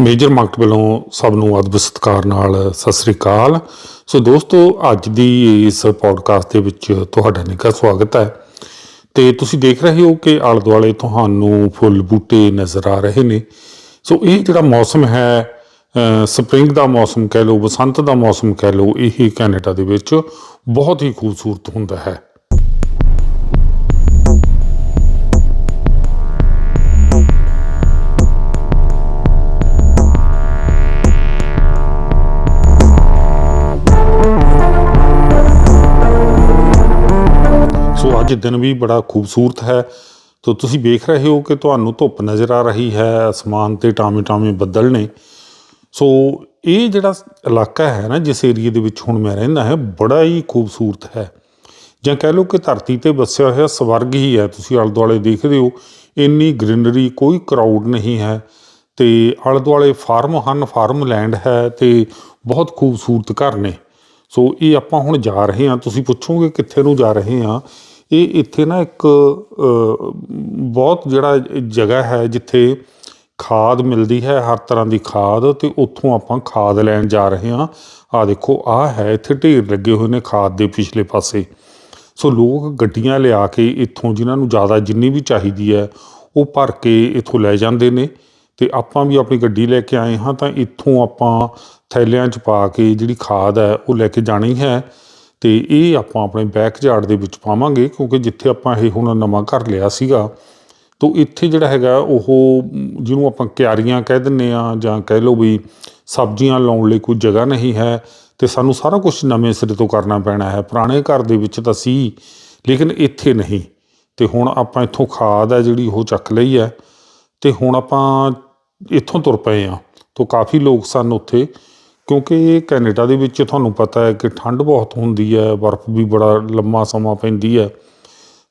Major market ਵੱਲੋਂ ਸਭ ਨੂੰ ਅਦਬ ਸਤਿਕਾਰ ਨਾਲ ਸਤਿ ਸ੍ਰੀ ਅਕਾਲ। ਸੋ ਦੋਸਤੋ, ਅੱਜ ਦੀ ਇਸ ਪੋਡਕਾਸਟ ਦੇ ਵਿੱਚ ਤੁਹਾਡਾ ਨਿੱਘਾ ਸਵਾਗਤ ਹੈ। ਤੇ ਤੁਸੀਂ ਦੇਖ ਰਹੇ ਹੋ ਕਿ ਆਲੇ ਦੁਆਲੇ ਤੁਹਾਨੂੰ ਫੁੱਲ ਬੂਟੇ ਨਜ਼ਰ ਆ ਰਹੇ ਨੇ। ਸੋ ਇਹ ਜਿਹੜਾ ਮੌਸਮ ਹੈ ਸਪ੍ਰਿੰਗ ਦਾ ਮੌਸਮ ਕਹਿ ਲਓ, ਬਸੰਤ ਦਾ ਮੌਸਮ ਕਹਿ ਲਓ, ਇਹ ਕੈਨੇਡਾ ਦੇ ਵਿੱਚ ਬਹੁਤ ਹੀ ਖੂਬਸੂਰਤ ਹੁੰਦਾ ਹੈ। ਅੱਜ ਦਿਨ ਵੀ ਬੜਾ ਖੂਬਸੂਰਤ ਹੈ। ਤੋ ਤੁਸੀਂ ਵੇਖ ਰਹੇ ਹੋ ਕਿ ਤੁਹਾਨੂੰ ਧੁੱਪ ਨਜ਼ਰ ਆ ਰਹੀ ਹੈ, ਅਸਮਾਨ ਤੇ ਟਾਵੇਂ ਟਾਵੇਂ ਬੱਦਲ ਨੇ। ਸੋ ਇਹ ਜਿਹੜਾ ਇਲਾਕਾ ਹੈ ਨਾ, ਜਿਸ ਏਰੀਏ ਦੇ ਵਿੱਚ ਹੁਣ ਮੈਂ ਰਹਿੰਦਾ ਹੈ, ਬੜਾ ਹੀ ਖੂਬਸੂਰਤ ਹੈ। ਜਾਂ ਕਹਿ ਲਓ ਕਿ ਧਰਤੀ ਤੇ ਵਸਿਆ ਹੋਇਆ ਸਵਰਗ ਹੀ ਹੈ। ਤੁਸੀਂ ਆਲੇ ਦੁਆਲੇ ਦੇਖਦੇ ਹੋ, ਇੰਨੀ ਗ੍ਰੀਨਰੀ, ਕੋਈ ਕਰਾਊਡ ਨਹੀਂ ਹੈ। ਤੇ ਆਲੇ ਦੁਆਲੇ ਫਾਰਮ ਹਨ, ਫਾਰਮ ਲੈਂਡ ਹੈ ਤੇ ਬਹੁਤ ਖੂਬਸੂਰਤ ਘਰ ਨੇ। ਸੋ ਇਹ ਆਪਾਂ ਹੁਣ ਜਾ ਰਹੇ ਹਾਂ। ਤੁਸੀਂ ਪੁੱਛੋਗੇ ਕਿੱਥੇ ਨੂੰ ਜਾ ਰਹੇ ਹਾਂ ਇਹ ਇੱਥੇ ਨਾ ਇੱਕ ਬਹੁਤ ਜਿਹੜਾ ਜਗ੍ਹਾ ਹੈ ਜਿੱਥੇ ਖਾਦ ਮਿਲਦੀ ਹੈ, ਹਰ ਤਰ੍ਹਾਂ ਦੀ ਖਾਦ ਤੇ ਉੱਥੋਂ ਆਪਾਂ ਖਾਦ ਲੈਣ ਜਾ ਰਹੇ ਹਾਂ। ਆ ਦੇਖੋ ਆ ਹੈ, ਇੱਥੇ ਢੇਰ ਲੱਗੇ ਹੋਏ ਨੇ ਖਾਦ ਦੇ ਪਿਛਲੇ ਪਾਸੇ। ਸੋ ਲੋਕ ਗੱਡੀਆਂ ਲਿਆ ਕੇ ਇੱਥੋਂ ਜਿਨ੍ਹਾਂ ਨੂੰ ਜ਼ਿਆਦਾ ਜਿੰਨੀ ਵੀ ਚਾਹੀਦੀ ਹੈ, ਉਹ ਭਰ ਕੇ ਇੱਥੋਂ ਲੈ ਜਾਂਦੇ ਨੇ। ਤੇ ਆਪਾਂ ਵੀ ਆਪਣੀ ਗੱਡੀ ਲੈ ਕੇ ਆਏ ਹਾਂ ਤਾਂ ਇੱਥੋਂ ਆਪਾਂ ਥੈਲਿਆਂ 'ਚ ਪਾ ਕੇ ਜਿਹੜੀ ਖਾਦ ਹੈ, ਉਹ ਲੈ ਕੇ ਜਾਣੀ ਹੈ। ਤੇ ਇਹ ਆਪਾਂ ਆਪਣੇ ਬੈਕ ਯਾਰਡ ਦੇ ਵਿੱਚ ਪਾਵਾਂਗੇ, ਕਿਉਂਕਿ ਜਿੱਥੇ ਆਪਾਂ ਇਹ ਹੁਣ ਨਵਾਂ ਘਰ ਲਿਆ ਸੀਗਾ, ਤੋ ਇੱਥੇ ਜਿਹੜਾ ਹੈਗਾ ਉਹ ਜਿਹਨੂੰ ਆਪਾਂ ਕਿਆਰੀਆਂ ਕਹਿ ਦਿੰਨੇ ਆ, ਜਾਂ ਕਹਿ ਲਓ ਵੀ ਸਬਜ਼ੀਆਂ ਲਾਉਣ ਲਈ ਕੋਈ ਜਗ੍ਹਾ ਨਹੀਂ ਹੈ, ਤੇ ਸਾਨੂੰ ਸਾਰਾ ਕੁਝ ਨਵੇਂ ਸਿਰੇ ਤੋਂ ਕਰਨਾ ਪੈਣਾ ਹੈ। ਪੁਰਾਣੇ ਘਰ ਦੇ ਵਿੱਚ ਤਾਂ ਸੀ, ਲੇਕਿਨ ਇੱਥੇ ਨਹੀਂ। ਤੇ ਹੁਣ ਆਪਾਂ ਇੱਥੋਂ ਖਾਦ ਹੈ ਜਿਹੜੀ ਉਹ ਚੱਕ ਲਈ ਹੈ, ਤੇ ਹੁਣ ਆਪਾਂ ਇੱਥੋਂ ਤੁਰ ਪਏ ਆ ਤੋ ਕਾਫੀ ਲੋਕ ਸਨ ਉੱਥੇ ਕਿਉਂਕਿ ਕੈਨੇਡਾ ਦੇ ਵਿੱਚ ਤੁਹਾਨੂੰ ਪਤਾ ਹੈ ਕਿ ਠੰਡ ਬਹੁਤ ਹੁੰਦੀ ਹੈ, ਬਰਫ਼ ਵੀ ਬੜਾ ਲੰਮਾ ਸਮਾਂ ਪੈਂਦੀ ਹੈ।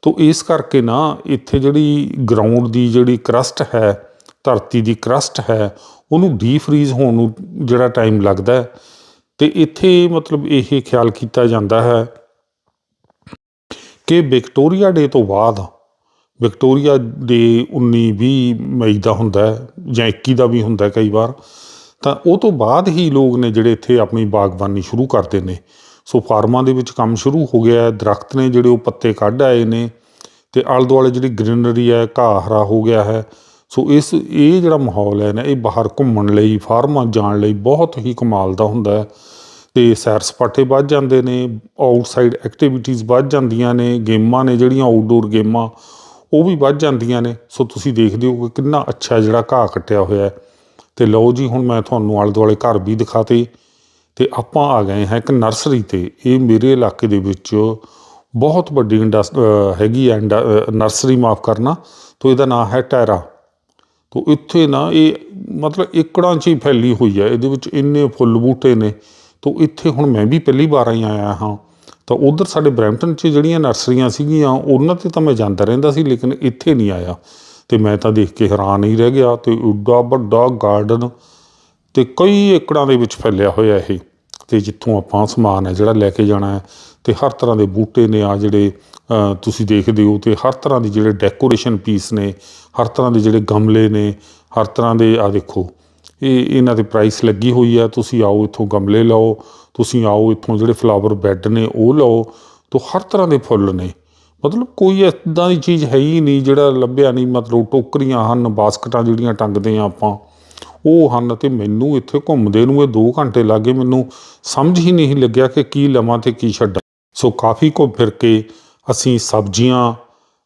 ਤੋ ਇਸ ਕਰਕੇ ਨਾ ਇੱਥੇ ਜਿਹੜੀ ਗਰਾਊਂਡ ਦੀ ਜਿਹੜੀ ਕਰਸਟ ਹੈ, ਧਰਤੀ ਦੀ ਕਰਸਟ ਹੈ, ਉਹਨੂੰ ਡੀਫਰੀਜ਼ ਹੋਣ ਨੂੰ ਜਿਹੜਾ ਟਾਈਮ ਲੱਗਦਾ ਹੈ। ਤੇ ਇੱਥੇ ਮਤਲਬ ਇਹ ਖਿਆਲ ਕੀਤਾ ਜਾਂਦਾ ਹੈ ਕਿ ਵਿਕਟੋਰੀਆ ਡੇ ਤੋਂ ਬਾਅਦ, ਵਿਕਟੋਰੀਆ ਡੇ 19 20 ਮਈ ਦਾ ਹੁੰਦਾ ਜਾਂ 21 ਦਾ ਵੀ ਹੁੰਦਾ ਕਈ ਵਾਰ ਤਾਂ ਉਹ ਤੋਂ ਬਾਅਦ ਹੀ ਲੋਕ ਨੇ ਜਿਹੜੇ ਇੱਥੇ ਆਪਣੀ ਬਾਗਬਾਨੀ ਸ਼ੁਰੂ ਕਰਦੇ ਨੇ। ਸੋ ਫਾਰਮਾਂ ਦੇ ਵਿੱਚ ਕੰਮ ਸ਼ੁਰੂ ਹੋ ਗਿਆ ਦਰਖਤ ਨੇ ਜਿਹੜੇ ਉਹ ਪੱਤੇ ਕੱਢ ਆਏ ਨੇ ਤੇ ਆਲੇ ਦੁਆਲੇ ਜਿਹੜੀ ਗ੍ਰੀਨਰੀ ਹੈ, ਘਾਹ ਹਰਾ ਹੋ ਗਿਆ ਹੈ। ਸੋ ਇਸ, ਇਹ ਜਿਹੜਾ ਮਾਹੌਲ ਹੈ ਨਾ, ਇਹ ਬਾਹਰ ਘੁੰਮਣ ਲਈ, ਫਾਰਮਾਂ ਜਾਣ ਲਈ ਬਹੁਤ ਹੀ ਕਮਾਲ ਦਾ ਹੁੰਦਾ ਹੈ। ਤੇ ਸੈਰ ਸਪਾਟੇ ਵੱਧ ਜਾਂਦੇ ਨੇ, ਆਊਟਸਾਈਡ ਐਕਟੀਵਿਟੀਜ਼ ਵੱਧ ਜਾਂਦੀਆਂ ਨੇ, ਗੇਮਾਂ ਨੇ ਜਿਹੜੀਆਂ ਆਊਟਡੋਰ ਗੇਮਾਂ ਉਹ ਵੀ ਵੱਧ ਜਾਂਦੀਆਂ ਨੇ। ਸੋ ਤੁਸੀਂ ਦੇਖਦੇ ਹੋ ਕਿ ਕਿੰਨਾ ਅੱਛਾ ਜਿਹੜਾ ਘਾਹ ਕੱਟਿਆ ਹੋਇਆ ਹੈ। ਤੇ ਲਓ ਜੀ, ਹੁਣ ਮੈਂ ਤੁਹਾਨੂੰ ਆਲੇ ਦੁਆਲੇ ਘਰ ਵੀ ਦਿਖਾਤੇ ਤੇ ਆਪਾਂ ਆ ਗਏ ਹਾਂ ਇੱਕ ਨਰਸਰੀ ਤੇ। ਇਹ ਮੇਰੇ ਇਲਾਕੇ ਦੇ ਵਿੱਚ ਬਹੁਤ ਵੱਡੀ ਇੰਡਸ ਹੈਗੀ ਹੈ ਇੰਡ- ਨਰਸਰੀ ਮਾਫ ਕਰਨਾ, ਤੋਂ ਇਹਦਾ ਨਾਮ ਹੈ ਟੈਰਾ। ਤੋਂ ਇੱਥੇ ਨਾ ਇਹ ਮਤਲਬ ਏਕੜਾਂ 'ਚ ਹੀ ਫੈਲੀ ਹੋਈ ਹੈ ਇਹਦੇ ਵਿੱਚ ਇੰਨੇ ਫੁੱਲ ਬੂਟੇ ਨੇ। ਤੋਂ ਇੱਥੇ ਹੁਣ ਮੈਂ ਵੀ ਪਹਿਲੀ ਵਾਰ ਹੀ ਆਇਆ ਹਾਂ। ਤਾਂ ਉਧਰ ਸਾਡੇ ਬਰੈਂਪਟਨ 'ਚ ਜਿਹੜੀਆਂ ਨਰਸਰੀਆਂ ਸੀਗੀਆਂ, ਉਹਨਾਂ ਤੇ ਤਾਂ ਮੈਂ ਜਾਂਦਾ ਰਹਿੰਦਾ ਸੀ, ਲੇਕਿਨ ਇੱਥੇ ਨਹੀਂ ਆਇਆ। ਤੇ ਮੈਂ ਤਾਂ ਦੇਖ ਕੇ ਹੈਰਾਨ ਹੀ ਰਹਿ ਗਿਆ ਤੇ ਉੱਡਾ ਵੱਡਾ ਗਾਰਡਨ ਤੇ ਕਈ ਏਕੜਾਂ ਦੇ ਵਿੱਚ ਫੈਲਿਆ ਹੋਇਆ ਇਹ। ਤੇ ਜਿੱਥੋਂ ਆਪਾਂ ਸਮਾਨ ਹੈ ਜਿਹੜਾ ਲੈ ਕੇ ਜਾਣਾ ਹੈ ਤੇ ਹਰ ਤਰ੍ਹਾਂ ਦੇ ਬੂਟੇ ਨੇ ਆ ਜਿਹੜੇ ਤੁਸੀਂ ਦੇਖਦੇ ਹੋ ਤੇ ਹਰ ਤਰ੍ਹਾਂ ਦੀ ਜਿਹੜੇ ਡੈਕੋਰੇਸ਼ਨ ਪੀਸ ਨੇ, ਹਰ ਤਰ੍ਹਾਂ ਦੇ ਜਿਹੜੇ ਗਮਲੇ ਨੇ, ਹਰ ਤਰ੍ਹਾਂ ਦੇ ਆ ਦੇਖੋ, ਇਹ ਇਹਨਾਂ ਦੇ ਪ੍ਰਾਈਸ ਲੱਗੀ ਹੋਈ ਹੈ। ਤੁਸੀਂ ਆਓ ਇੱਥੋਂ ਗਮਲੇ ਲਓ, ਤੁਸੀਂ ਆਓ ਇੱਥੋਂ ਜਿਹੜੇ ਫਲਾਵਰ ਬੈੱਡ ਨੇ ਉਹ ਲਓ, ਤੋਂ ਹਰ ਤਰ੍ਹਾਂ ਦੇ ਫੁੱਲ ਨੇ। ਮਤਲਬ ਕੋਈ ਇਦਾਂ ਦੀ ਚੀਜ਼ ਹੈ ਹੀ ਨਹੀਂ ਜਿਹੜਾ ਲੱਭਿਆ ਨਹੀਂ, ਮਤਲਬ ਟੋਕਰੀਆਂ ਹਨ, ਬਾਸਕਟਾਂ ਜਿਹੜੀਆਂ ਟੰਗਦੇ ਆ ਆਪਾਂ, ਉਹ ਹਨ ਤੇ ਮੈਨੂੰ ਇੱਥੇ ਘੁੰਮਦੇ ਨੂੰ ਇਹ 2 ਘੰਟੇ ਲੱਗੇ, ਮੈਨੂੰ ਸਮਝ ਹੀ ਨਹੀਂ ਲੱਗਿਆ ਕਿ ਕੀ ਲਵਾਂ ਤੇ ਕੀ ਛੱਡਾਂ। ਸੋ ਕਾਫੀ ਘੁੰਮ ਫਿਰ ਕੇ ਅਸੀਂ ਸਬਜ਼ੀਆਂ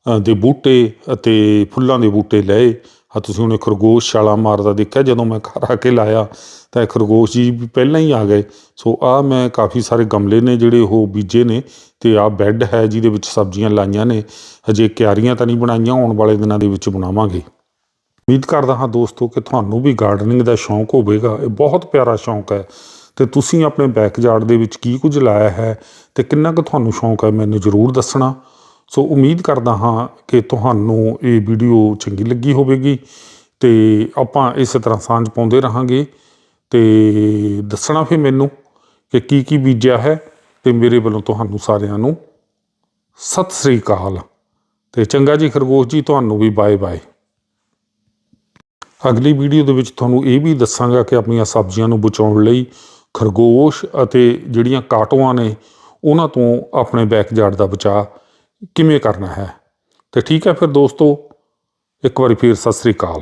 ਦੇ ਬੂਟੇ ਅਤੇ ਫੁੱਲਾਂ ਦੇ ਬੂਟੇ ਲਏ। ਆ ਤੁਸੀਂ ਉਹਨੇ ਖਰਗੋਸ਼ ਛਾਲਾ ਮਾਰਦਾ ਦੇਖਿਆ? ਜਦੋਂ ਮੈਂ ਘਰ ਆ ਕੇ ਲਾਇਆ, ਤਾਂ ਇਹ ਖਰਗੋਸ਼ ਜੀ ਵੀ ਪਹਿਲਾਂ ਹੀ ਆ ਗਏ। ਸੋ ਆ ਮੈਂ ਕਾਫੀ ਸਾਰੇ ਗਮਲੇ ਨੇ ਜਿਹੜੇ ਉਹ ਬੀਜੇ ਨੇ ਤੇ ਆ ਬੈੱਡ ਹੈ ਜਿਹਦੇ ਵਿੱਚ ਸਬਜ਼ੀਆਂ ਲਾਈਆਂ ਨੇ। ਹਜੇ ਕਿਆਰੀਆਂ ਤਾਂ ਨਹੀਂ ਬਣਾਈਆਂ, ਆਉਣ ਵਾਲੇ ਦਿਨਾਂ ਦੇ ਵਿੱਚ ਬਣਾਵਾਂਗੇ। ਉਮੀਦ ਕਰਦਾ ਹਾਂ ਦੋਸਤੋ ਕਿ ਤੁਹਾਨੂੰ ਵੀ ਗਾਰਡਨਿੰਗ ਦਾ ਸ਼ੌਂਕ ਹੋਵੇਗਾ। ਇਹ ਬਹੁਤ ਪਿਆਰਾ ਸ਼ੌਂਕ ਹੈ। ਤੇ ਤੁਸੀਂ ਆਪਣੇ ਬੈਕਯਾਰਡ ਦੇ ਵਿੱਚ ਕੀ ਕੁਝ ਲਾਇਆ ਹੈ ਤੇ ਕਿੰਨਾ ਕੁ ਤੁਹਾਨੂੰ ਸ਼ੌਂਕ ਹੈ ਮੈਨੂੰ ਜ਼ਰੂਰ ਦੱਸਣਾ। ਸੋ ਉਮੀਦ ਕਰਦਾ ਹਾਂ ਕਿ ਤੁਹਾਨੂੰ ਇਹ ਵੀਡੀਓ ਚੰਗੀ ਲੱਗੀ ਹੋਵੇਗੀ ਤੇ ਆਪਾਂ ਇਸੇ ਤਰ੍ਹਾਂ ਸਾਂਝ ਪਾਉਂਦੇ ਰਹਾਂਗੇ ਤੇ ਦੱਸਣਾ ਫਿਰ ਮੈਨੂੰ ਕਿ ਕੀ ਕੀ ਬੀਜਿਆ ਹੈ ਤੇ ਮੇਰੇ ਵੱਲੋਂ ਤੁਹਾਨੂੰ ਸਾਰਿਆਂ ਨੂੰ ਸਤਿ ਸ੍ਰੀ ਅਕਾਲ ਤੇ ਚੰਗਾ ਜੀ ਖਰਗੋਸ਼ ਜੀ, ਤੁਹਾਨੂੰ ਵੀ ਬਾਏ ਬਾਏ। ਅਗਲੀ ਵੀਡੀਓ ਦੇ ਵਿੱਚ ਤੁਹਾਨੂੰ ਇਹ ਵੀ ਦੱਸਾਂਗਾ ਕਿ ਆਪਣੀਆਂ ਸਬਜ਼ੀਆਂ ਨੂੰ ਬਚਾਉਣ ਲਈ ਖਰਗੋਸ਼ ਅਤੇ ਜਿਹੜੀਆਂ ਕਾਟੋਆਂ ਨੇ, ਉਹਨਾਂ ਤੋਂ ਆਪਣੇ ਬੈਕਯਾਰਡ ਦਾ ਬਚਾਅ ਕਿਵੇਂ ਕਰਨਾ ਹੈ? ਤੇ ਠੀਕ ਹੈ ਫਿਰ ਦੋਸਤੋ ਇੱਕ ਵਾਰੀ ਫਿਰ ਸਤਿ ਸ੍ਰੀ ਅਕਾਲ।